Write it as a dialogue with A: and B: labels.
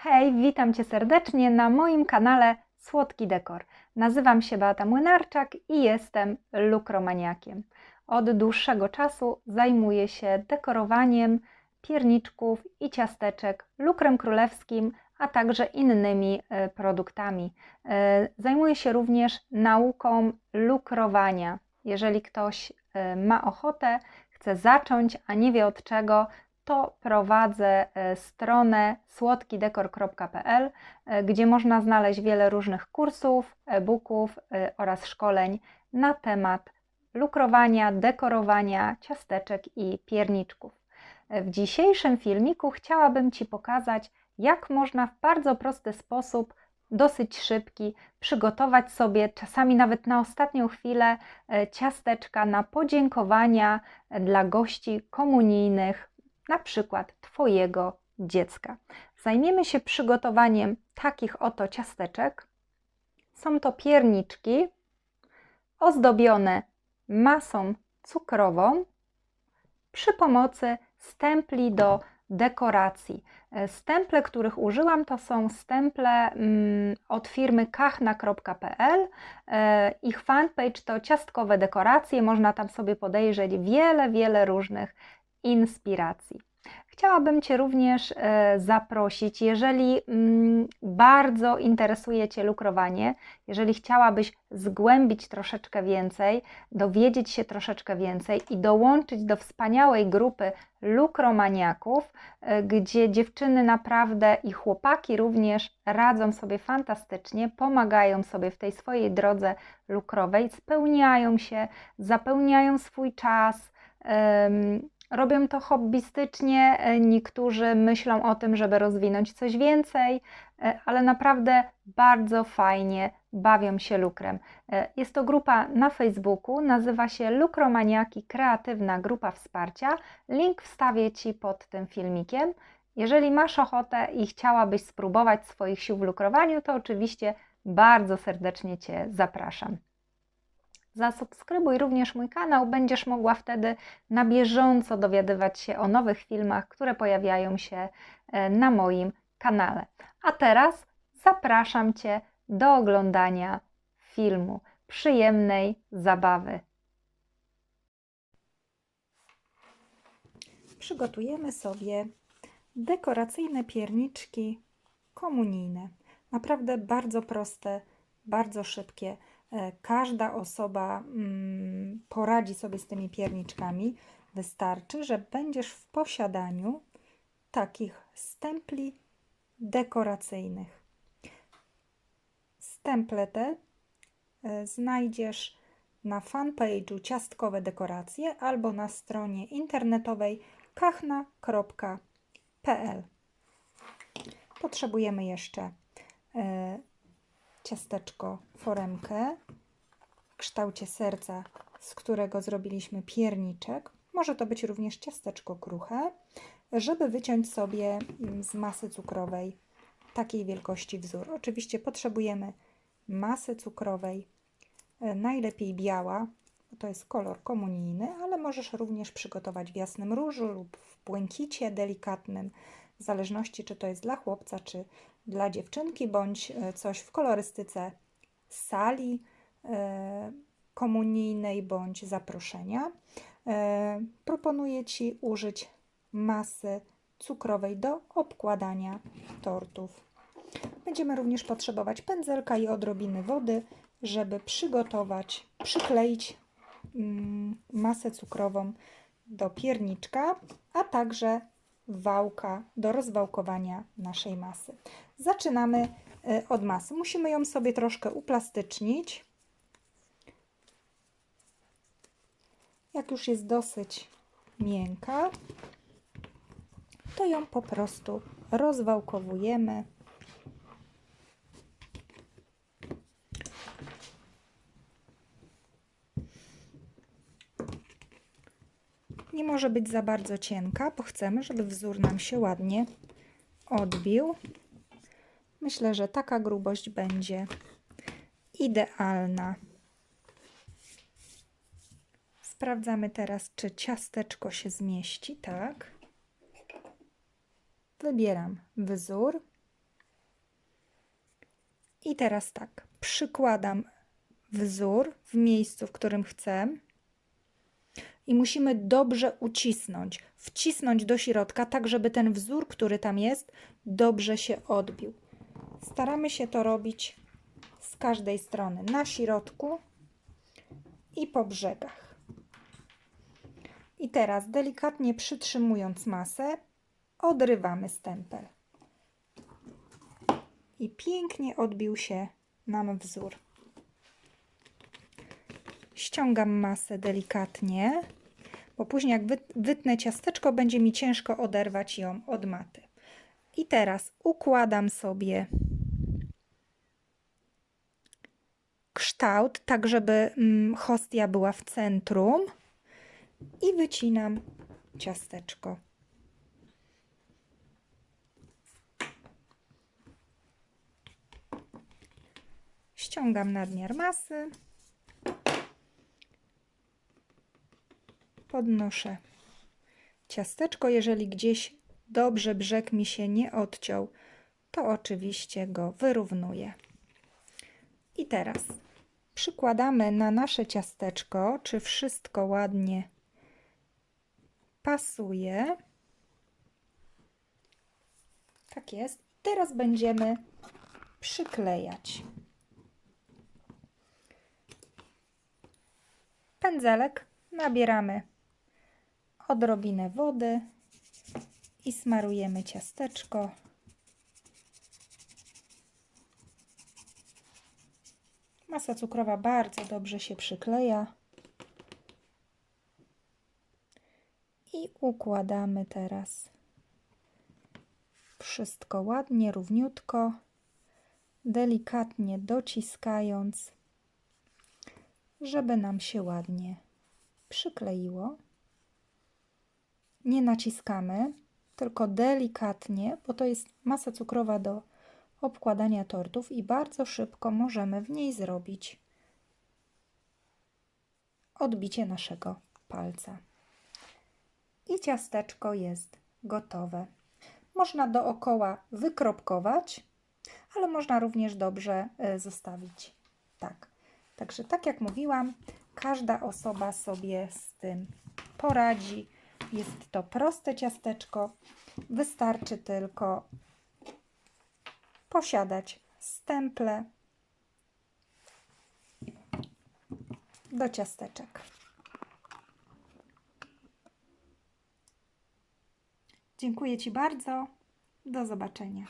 A: Hej, witam Cię serdecznie na moim kanale Słodki Dekor. Nazywam się Beata Młynarczak i jestem lukromaniakiem. Od dłuższego czasu zajmuję się dekorowaniem pierniczków i ciasteczek lukrem królewskim, a także innymi e, produktami. E, Zajmuję się również nauką lukrowania. Jeżeli ktoś e, ma ochotę, chce zacząć, a nie wie od czego, to prowadzę e, stronę słodkidekor.pl, e, gdzie można znaleźć wiele różnych kursów, e-booków e, oraz szkoleń na temat lukrowania, dekorowania ciasteczek i pierniczków. W dzisiejszym filmiku chciałabym Ci pokazać, jak można w bardzo prosty sposób, dosyć szybki, przygotować sobie czasami nawet na ostatnią chwilę ciasteczka na podziękowania dla gości komunijnych, na przykład Twojego dziecka. Zajmiemy się przygotowaniem takich oto ciasteczek. Są to pierniczki ozdobione masą cukrową przy pomocy stempli do dekoracji. E, Stemple, których użyłam, to są stemple mm, od firmy kachna.pl. E, Ich fanpage to ciastkowe dekoracje. Można tam sobie podejrzeć wiele, wiele różnych inspiracji. Chciałabym Cię również e, zaprosić, jeżeli mm, bardzo interesuje Cię lukrowanie, jeżeli chciałabyś zgłębić troszeczkę więcej, dowiedzieć się troszeczkę więcej i dołączyć do wspaniałej grupy lukromaniaków, e, gdzie dziewczyny naprawdę i chłopaki również radzą sobie fantastycznie, pomagają sobie w tej swojej drodze lukrowej, spełniają się, zapełniają swój czas. Robią to hobbystycznie, e, niektórzy myślą o tym, żeby rozwinąć coś więcej, e, ale naprawdę bardzo fajnie bawią się lukrem. E, Jest to grupa na Facebooku, nazywa się Lukromaniaki Kreatywna Grupa Wsparcia. Link wstawię Ci pod tym filmikiem. Jeżeli masz ochotę i chciałabyś spróbować swoich sił w lukrowaniu, to oczywiście bardzo serdecznie Cię zapraszam. Zasubskrybuj również mój kanał, będziesz mogła wtedy na bieżąco dowiadywać się o nowych filmach, które pojawiają się e, na moim kanale. A teraz zapraszam Cię do oglądania filmu. Przyjemnej zabawy. Przygotujemy sobie dekoracyjne pierniczki komunijne. Naprawdę bardzo proste, bardzo szybkie. E, Każda osoba mm, poradzi sobie z tymi pierniczkami. Wystarczy, że będziesz w posiadaniu takich stempli dekoracyjnych. Stemple te e, znajdziesz na fanpage'u Ciastkowe Dekoracje albo na stronie internetowej kachna.pl. Potrzebujemy jeszcze e, ciasteczko foremkę w kształcie serca, z którego zrobiliśmy pierniczek. Może to być również ciasteczko kruche, żeby wyciąć sobie mm, z masy cukrowej takiej wielkości wzór. Oczywiście potrzebujemy masy cukrowej, e, najlepiej biała, bo to jest kolor komunijny, ale możesz również przygotować w jasnym różu lub w błękicie delikatnym, w zależności czy to jest dla chłopca, czy dla dziewczynki, bądź e, coś w kolorystyce sali e, komunijnej bądź zaproszenia. E, Proponuję Ci użyć masy cukrowej do obkładania tortów. Będziemy również potrzebować pędzelka i odrobiny wody, żeby przygotować, przykleić mm, masę cukrową do pierniczka, a także wałka do rozwałkowania naszej masy. Zaczynamy e, od masy. Musimy ją sobie troszkę uplastycznić. Jak już jest dosyć miękka, to ją po prostu rozwałkowujemy. Nie może być za bardzo cienka, bo chcemy, żeby wzór nam się ładnie odbił. Myślę, że taka grubość będzie idealna. Sprawdzamy teraz, czy ciasteczko się zmieści. Tak. Wybieram wzór I teraz tak, przykładam wzór w miejscu, w którym chcę. I musimy dobrze ucisnąć, wcisnąć do środka, tak żeby ten wzór, który tam jest, dobrze się odbił. Staramy się to robić z każdej strony, na środku i po brzegach. I teraz delikatnie przytrzymując masę, odrywamy stempel. I pięknie odbił się nam wzór. Ściągam masę delikatnie, bo później jak wyt- wytnę ciasteczko, będzie mi ciężko oderwać ją od maty. I teraz układam sobie kształt, tak żeby mm, hostia była w centrum i wycinam ciasteczko. Ściągam nadmiar masy. Podnoszę ciasteczko. Jeżeli gdzieś dobrze brzeg mi się nie odciął, to oczywiście go wyrównuję. I teraz przykładamy na nasze ciasteczko, czy wszystko ładnie pasuje. Tak jest. Teraz będziemy przyklejać. Pędzelek nabieramy odrobinę wody i smarujemy ciasteczko. Masa cukrowa bardzo dobrze się przykleja. I układamy teraz wszystko ładnie, równiutko, delikatnie dociskając, żeby nam się ładnie przykleiło. Nie naciskamy, tylko delikatnie, bo to jest masa cukrowa do obkładania tortów i bardzo szybko możemy w niej zrobić odbicie naszego palca. I ciasteczko jest gotowe. Można dookoła wykropkować, ale można również dobrze e, zostawić tak. Także tak jak mówiłam, każda osoba sobie z tym poradzi. Jest to proste ciasteczko. Wystarczy tylko posiadać stemple do ciasteczek. Dziękuję Ci bardzo. Do zobaczenia.